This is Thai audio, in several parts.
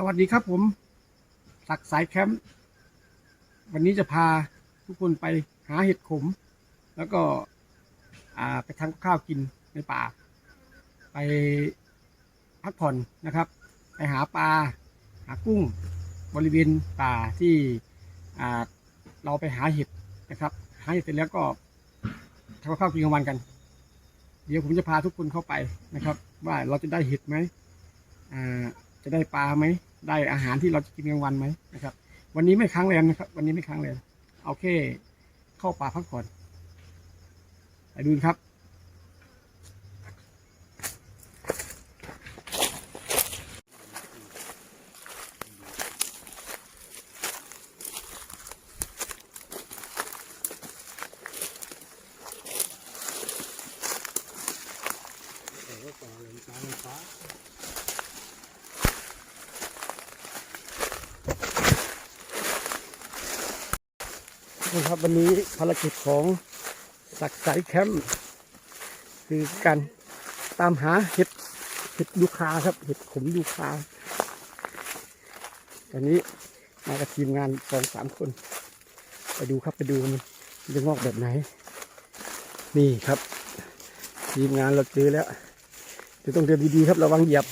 สวัสดีครับผมสักสายแคมป์วันนี้จะพาทุกคนไปหาเห็ดขม แล้วก็ไปทำข้าวกินในป่า ไปพักผ่อนนะครับ ไปหาปลาหากุ้งบริเวณป่าที่เราไปหาเห็ดนะครับ หาเห็ดเสร็จแล้วก็ทำข้าวกินกลางวันกัน เดี๋ยวผมจะพาทุกคนเข้าไปนะครับ ว่าเราจะได้เห็ดไหมจะได้ปลาไหม ได้อาหารที่เราจะกินกลางวันไหมนะครับ วันนี้ไม่ค้างแรมนะครับ วันนี้ไม่ค้างแรมเอาแค่เข้าป่าพักผ่อนไปดูครับ วันนี้ภารกิจของสักสายแคมป์คือการตามหาเห็ดเห็ดยูคาครับ เห็ดขมยูคาตอนนี้มากับทีมงานสองสามคน ไปดูครับไปดูมันจะงอกแบบไหน นี่ครับ ทีมงานเราเจอแล้วเดี๋ยวต้องเดินดีๆครับระวังเหยียบ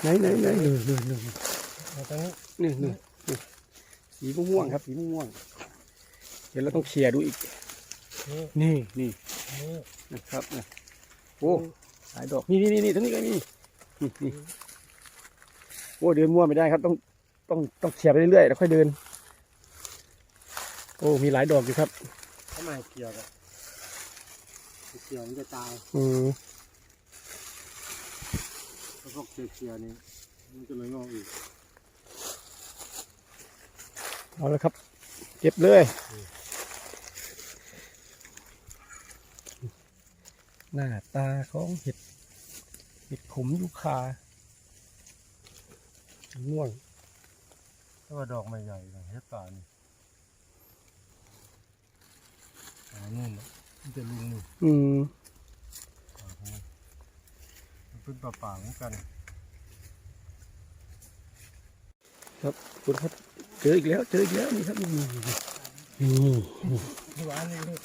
ไหนไหนไหนหนึ่งหนึ่งหนึ่งหนึ่งหนึ่งสีม่วงครับสีม่วง ดี๋ยวเราต้องเคลียร์ดูอีก นี่นี่นี่นี่นะครับนะโอ้สายดอกนี่นี่นี่นี่ทั้งนี้ก็มีนี่นี่โอ้เดินมั่วไม่ได้ครับ ต้องต้องต้องเขี่ยไปเรื่อยๆแล้วค่อยเดิน โอ้มีหลายดอกอยู่ครับทำไมเกี่ยวกับเกี่ยวมันจะตายอืมแล้วพวกเกี่ยวๆนี่มันจะเลยงอกอีกเอาละครับ เก็บเลย หน้าตาของเห็ดเห็ดขมยูคาม่วงถ้าว่าดอกไม่ใหญ่นะเฮ็ดป่านี่อ่านู่นน่ะมันจะลุงนี่อืมป่าของมันมันเป็นป่าป่าๆเหมือนกันคุณครับเจออีกแล้วเจออีกแล้วนี่ครับนี่นี่นี่หวานนี่ลุด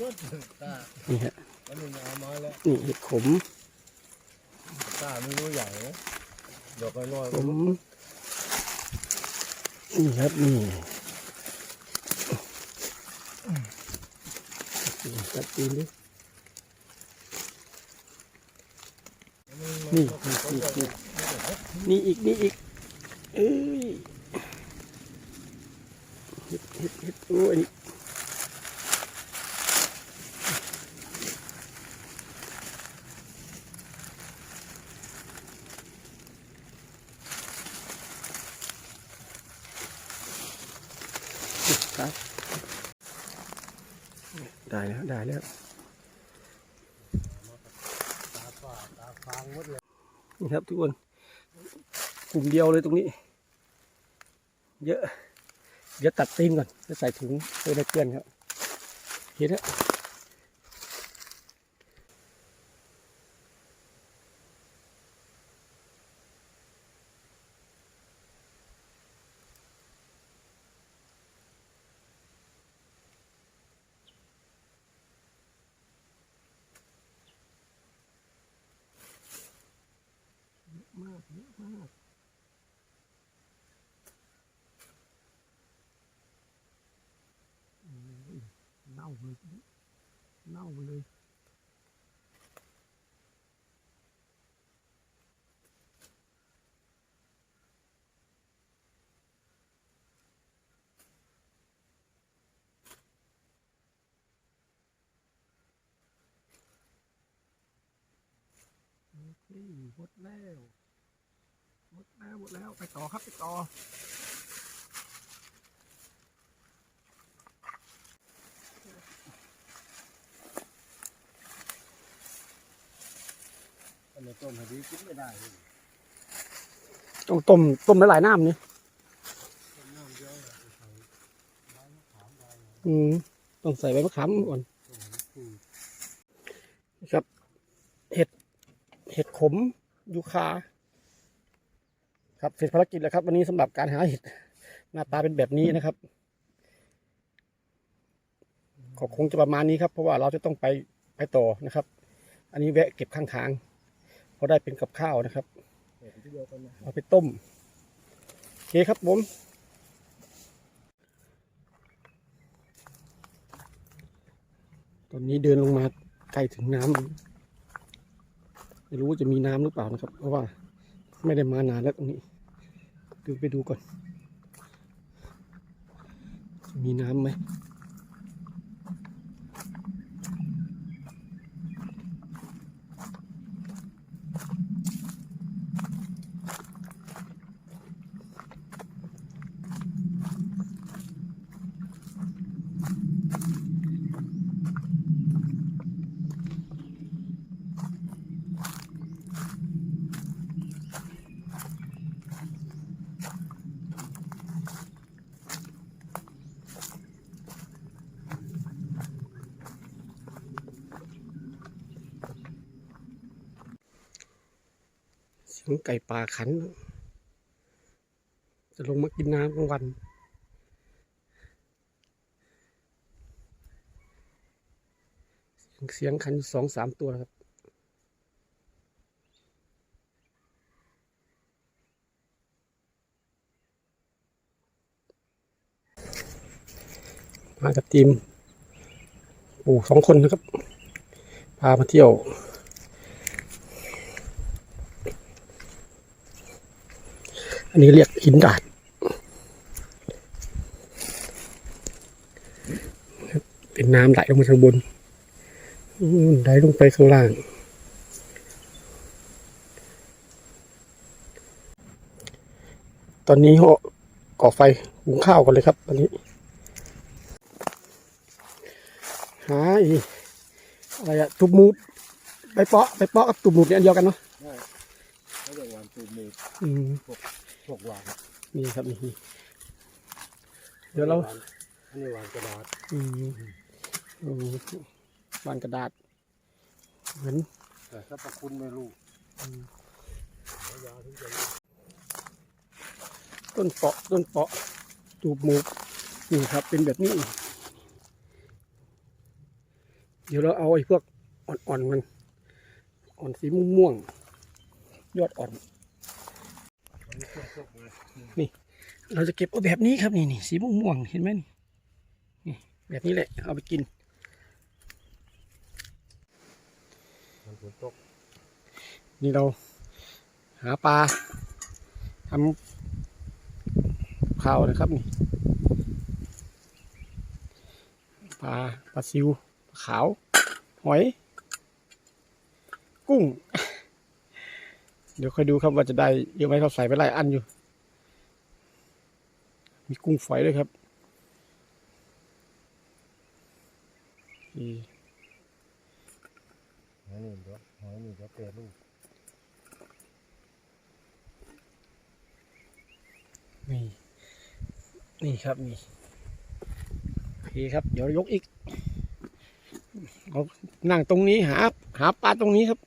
ลุดลุดตานี่ฮะอั นนี้เอามาแล้วนี่เห็ดขมตาไม่รู้ใหญ่นะดอกน้อยขมนี่ครับนี่นี่ตัดตีนดินี่นี่นี่นี่นี่อีกนี่อีกเอ้ยเห็ดเห็ดเห็ดโอ้ยอันนี้ครับ ได้แล้วได้แล้วตาป่าตาฟางหมดเลยนี่ครับทุกคนกลุ่มเดียวเลยตรงนี้ เยอะ เดี๋ยวตัดตีนก่อนจะใส่ถุงเพื่อได้เพื่อนครับ เห็นแล้วมากเยอะมากเน่าเลยเน่าเลยโอเคหมดแล้วหมดแล้วหมดแล้ว ไปต่อครับ ไปต่อ อันนี้ต้มพอดีกินไม่ได้เลยต้องต้มต้มหลายๆน้ำนี่ต้มน้ำเยอะเลยใส่ใบมะขามใบอืมต้องใส่ใบมะขามก่อนต้มให้ฟูนะครับเห็ดเห็ดขมยูคาครับเสร็จภารกิจแล้วครับ วันนี้สำหรับการหาเห็ดหน้าตาเป็นแบบนี้นะครับก็คงจะประมาณนี้ครับ เพราะว่าเราจะต้องไปไปต่อนะครับ อันนี้แวะเก็บข้างทาง เพราะได้เป็นกับข้าวนะครับเอาไปต้มโอเคครับผมตอนนี้เดินลงมาใกล้ถึงน้ำไม่รู้ว่าจะมีน้ำหรือเปล่านะครับ เพราะว่าไม่ได้มานานแล้วตรงนี้ดูไปดูก่อนจะมีน้ำไหม เสียงไก่ป่าขัน จะลงมากินน้ำกลางวันเสียงเสียงขันสองสามตัวครับมากับทีมปู่สองคนนะครับ พามาเที่ยว อันนี้เรียกหินดาดเป็นน้ำไหลลงมาข้างบนอืมไหลลงไปข้างล่าง ตอนนี้เหาะก่อไฟหุงข้าวกันเลยครับ ตอนนี้ หาอีอะไรอะตุบมูดไปเปาะไปเปาะกับตุบมูดเนี่ยอันเดียวกันเนาะเขาเรียกวานตูมูอืมพ วกวานนี่ครับนี่นี่เดี๋ยวเราอันนี้วานกระดาษอืมอืมบานกระดาษ เหมือนแต่สรรพคุณไม่รู้ยาถึงจะรู้ต้นเปาะต้นเปาะตูบหมูนี่ครับ เป็นแบบนี้ เดี๋ยวเราเอาไอ้พวกอ่อนๆมัน อ่อนสีม่วงๆยอดอ่อนอั นนี้พวกพวกไงเราจะเก็บเอาแบบนี้ครับนี่นี่สีม่วงๆเห็นไหมนี่นี่ แบบนี้แหละ เอาไปกินนี่เราหาปลาทำข้าวนะครับนี่ปลาปลาซิวปลาขาว หอย กุ้ง ดี๋ยวค่อยดูครับว่าจะได้เยอะไหมเขาใส่ไปหลายอันอยู่ มีกุ้งฝอยด้วยครับนี่หอยนี่เดี๋ยวหอยนี่เดี๋ยวเปรลูกนี่นี่ครับนี่โอเคครับ เดี๋ยวยกอีกเอานั่งตรงนี้หาหาปลาตรงนี้ครับ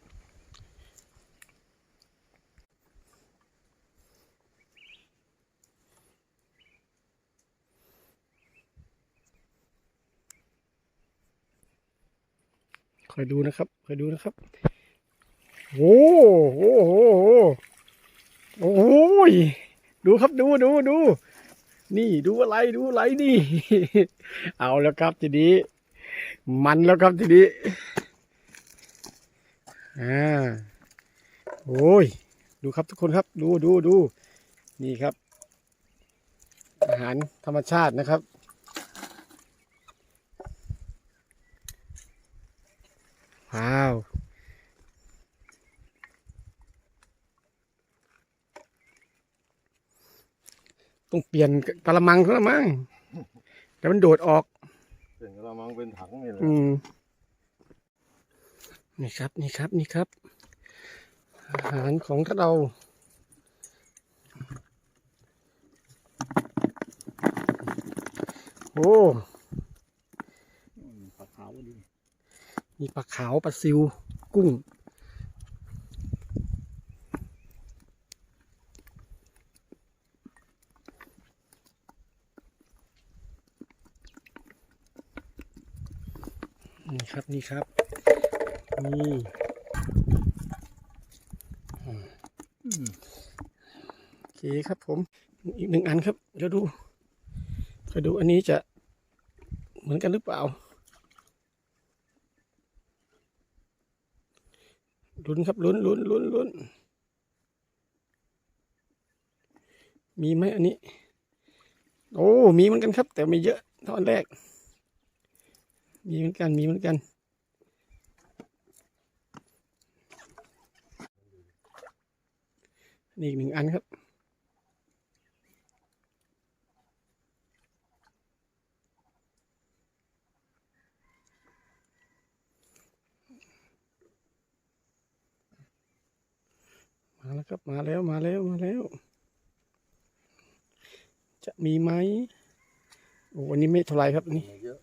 คอยดูนะครับคอยดูนะครับโอ้โหโอ้โหโอ้โหโอ้ยดูครับดูดูดูนี่ดูอะไรดูอะไรนี่ เอาแล้วครับทีนี้ มันแล้วครับทีนี้อ่าโอ้ย ดูครับทุกคนครับ ดูดูดูนี่ครับ อาหารธรรมชาตินะครับ ว้าว ต้องเปลี่ยนกระมังเขาละมั้งแต่มันโดดออก เป็นกระมังเป็นถังนี่แหละอืมนี่ครับ นี่ครับ นี่ครับ อาหารของเราโอ้ มีปลาขาวปลาซิวกุ้ง นี่ครับนี่ครับนี่โอเคครับผม อีกหนึ่งอันครับเดี๋ยวดูคอยดูอันนี้จะเหมือนกันหรือเปล่า ลุ้นครับลุ้นลุ้นลุ้นลุ้นมีไหมอันนี้ โอ้มีเหมือนกันครับ แต่ไม่เยอะเท่อนแรก มีเหมือนกันมีเหมือนกัน นี่อีกหนึ่งอันครับ มาแล้วครับมาแล้วมาแล้วมาแล้ว จะมีไหมโอ้วันนี้ไม่เท่าไรครับนนี้เยอะ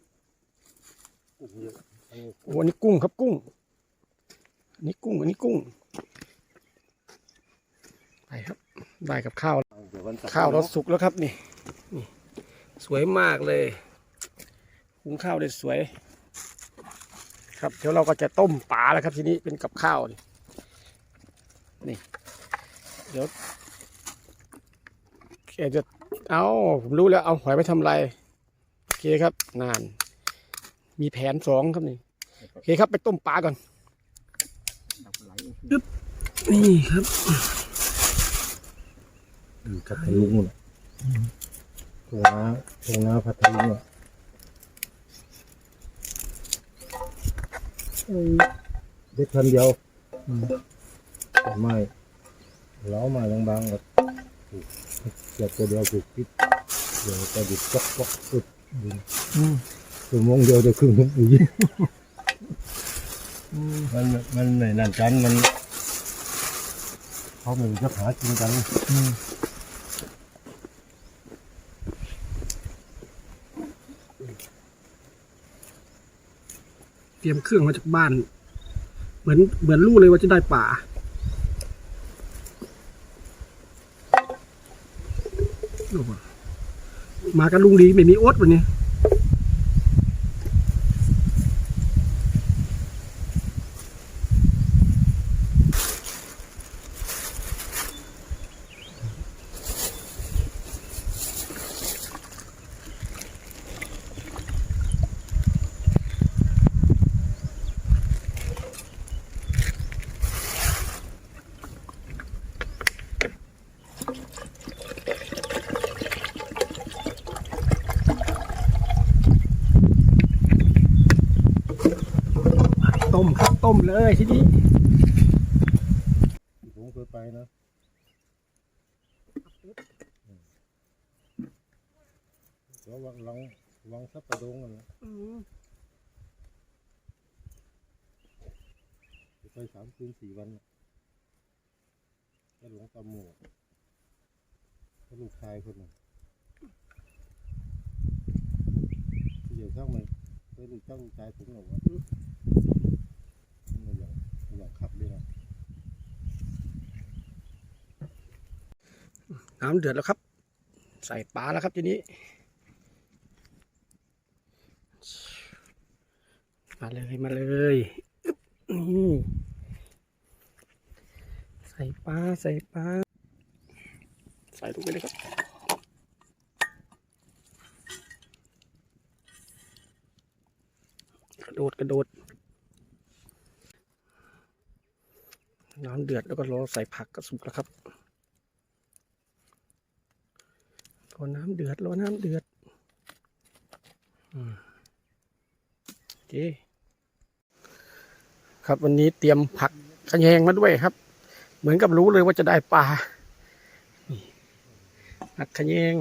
กุ้งเยอะอันนี้โอ้อันนี้กุ้งครับกุ้งอันนี้กุ้งอันนี้กุ้งไปครับ ได้กับข้าว ข้าวเราสุกแล้วครับนี่นี่ สวยมากเลยหุงข้าวได้สวย ครับเดี๋ยวเราก็จะต้มปลาแล้วครับทีนี้เป็นกับข้าวนี่นี่ เดี๋ยวแกจะเอาผมรู้แล้วเอาหอยไปทำอะไรโอเคครับนาน มีแผนสองครับนี่โอเคครับไปต้มปลาก่อนนี่ครับอยู่พัทลุงน่ะตรงน้าตรงน้าพัทลุงอะเอ้ยเด็กทันเดียวแต่ไม่เล้ามาบางๆแบบถูกเจ็บตัวเดียวถูกพิษเดี๋ยวจะดิบก๊อกก๊อกอึดดึงอืมชั่วโมงเดียวจะครึ่งทุ่งปุ๋ยอืมมันมันในนั่นกันมัน เขาไม่รู้จะหากินกันอืมเตรียมเครื่องมาจากบ้าน เหมือนเหมือนรู้เลยว่าจะได้ป่าดูก่อน มากันลุงดีไม่มีโอ๊ตวันนี้ ต้ มเลยทีนี้ผมเคยไปนะแล้ววังลังวังซับประดงกันนะไปสามคืนสี่วันน่ะก็หลวงตาหมูก็ลูกชายคนหนึ่งเดี๋ยวช่างมันไปลูกช่างลูกชายผมหรอกวะมัน อย่างอย่างขับเลยนะน้ำเดือดแล้วครับ ใส่ปลาแล้วครับทีนี้มาเลยมาเลยนี่ใส่ปลาใส่ปลาใส่ลงไปเลยครับกระโดดกระโดด น้ำเดือดแล้วก็รอใส่ผักก็สุกแล้วครับรอน้ำเดือดรอน้ำเดือดอืมโอเคครับวันนี้เตรียมผักขะแยงมาด้วยครับ เหมือนกับรู้เลยว่าจะได้ปลานักขะแยง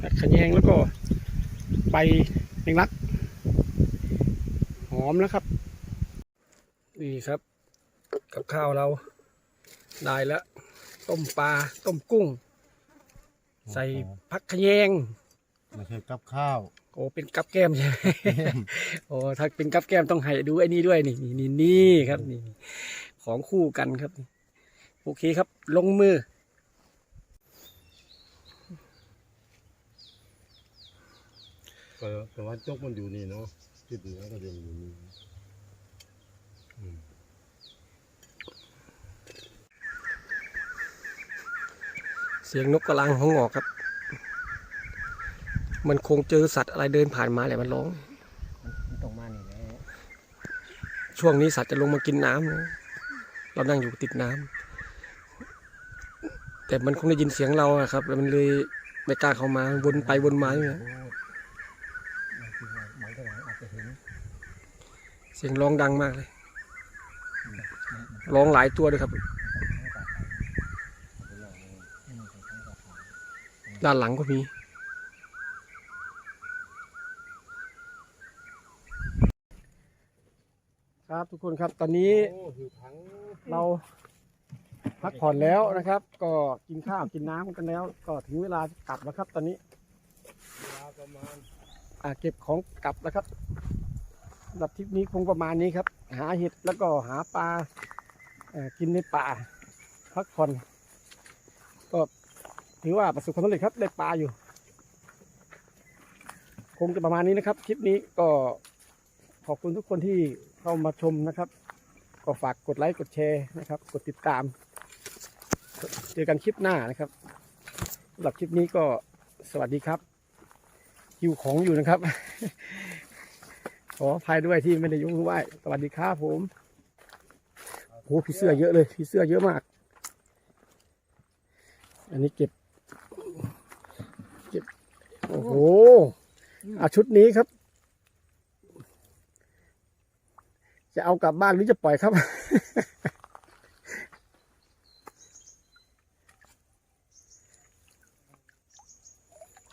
ผักขะแยงแล้วก็ใบแมงลัก อมแล้วครับนี่ครับ กับข้าวเราได้แล้ว ต้มปลาต้มกุ้ง ใส่ผักขะแยงไม่ใช่กับข้าวโอ้เป็นกับแก้มใช่ไหมโอ้ถ้าเป็นกับแก้มต้องให้ดูไอ้นี่ด้วยนี่นี่นี่นี่ครับนี่ของคู่กันครับโอเคครับ ลงมือแต่แต่ว่าจกมันอยู่นี่เนาะ จุดเหนือก็จะอยู่นี่เสียงนกกระลังห้องงอกครับ มันคงเจอสัตว์อะไรเดินผ่านมาแหละมันร้องมันตรงมานี่แหละช่วงนี้สัตว์จะลงมากินน้ำนะเรานั่งอยู่ติดน้ำแต่มันคงได้ยินเสียงเราอะครับ แล้วมันเลยไม่กล้าเข้ามาวนไปวนมาอยู่นะพูดบางทีว่าบางทีอาจจะเห็น เสียงร้องดังมากเลย ร้องหลายตัวด้วยครับ ด้านหลังก็มี ครับทุกคนครับตอนนี้โอ้หิวถังเราพักผ่อนแล้วนะครับ ก็กินข้าวกินน้ำกันแล้ว ก็ถึงเวลากลับแล้วครับตอนนี้เวลาประมาณอ่าเก็บของกลับแล้วครับ สำหรับทริปนี้คงประมาณนี้ครับ หาเห็ดแล้วก็หาปลากินในป่าพักผ่อนก็ถือว่าประสบความสำเร็จครับได้ปลาอยู่ คงจะประมาณนี้นะครับคลิปนี้ก็ขอบคุณทุกคนที่เข้ามาชมนะครับ ก็ฝากกดไลค์กดแชร์นะครับ กดติดตาม เจอกันคลิปหน้านะครับสำหรับคลิปนี้ก็สวัสดีครับหิวของอยู่นะครับ ขออภัยด้วยที่ไม่ได้ยกมือไหว้สวัสดีครับผมโอ้ผีเสื้อเยอะเลยผีเสื้อเยอะมาก อันนี้เก็บ เก็บ โอ้โหอาชุดนี้ครับ จะเอากลับบ้านหรือจะปล่อยครับ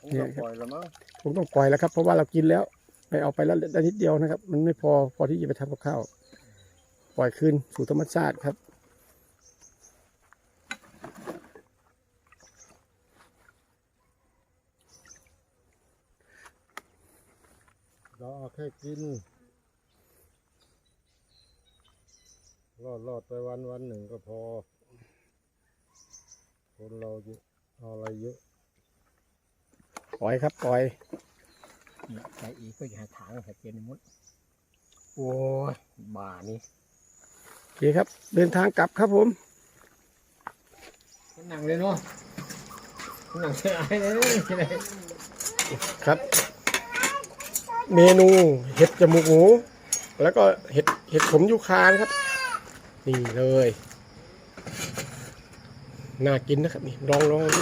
คงจะปล่อยแล้วมั้งผมต้องปล่อยแล้วครับ เพราะว่าเรากินแล้ว ไปเอาไปแล้วได้นิดเดียวนะครับ มันไม่พอพอที่จะไปทำกับข้าว ปล่อยคืนสู่ธรรมชาติครับเราเอาแค่กิน รอดรอดไปวันวันหนึ่งก็พอ คนเราจะเอาอะไรเยอะ ปล่อยครับ ปล่อย เนี่ยใจอีกก็อย่าหาถางใส่เจนมุดโอ้ยบ่านี่โอเคครับ เดินทางกลับครับผมนั่งเลยเนาะนั่งเฉยเลยเลยครับ เมนูเห็ดจมูกหมูแล้วก็เห็ดเห็ดขมยูคานะครับ นี่เลยน่ากินนะครับนี่ลองลองดู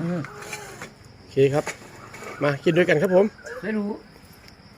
อืมโอเคครับ มากินด้วยกันครับผมไม่รู้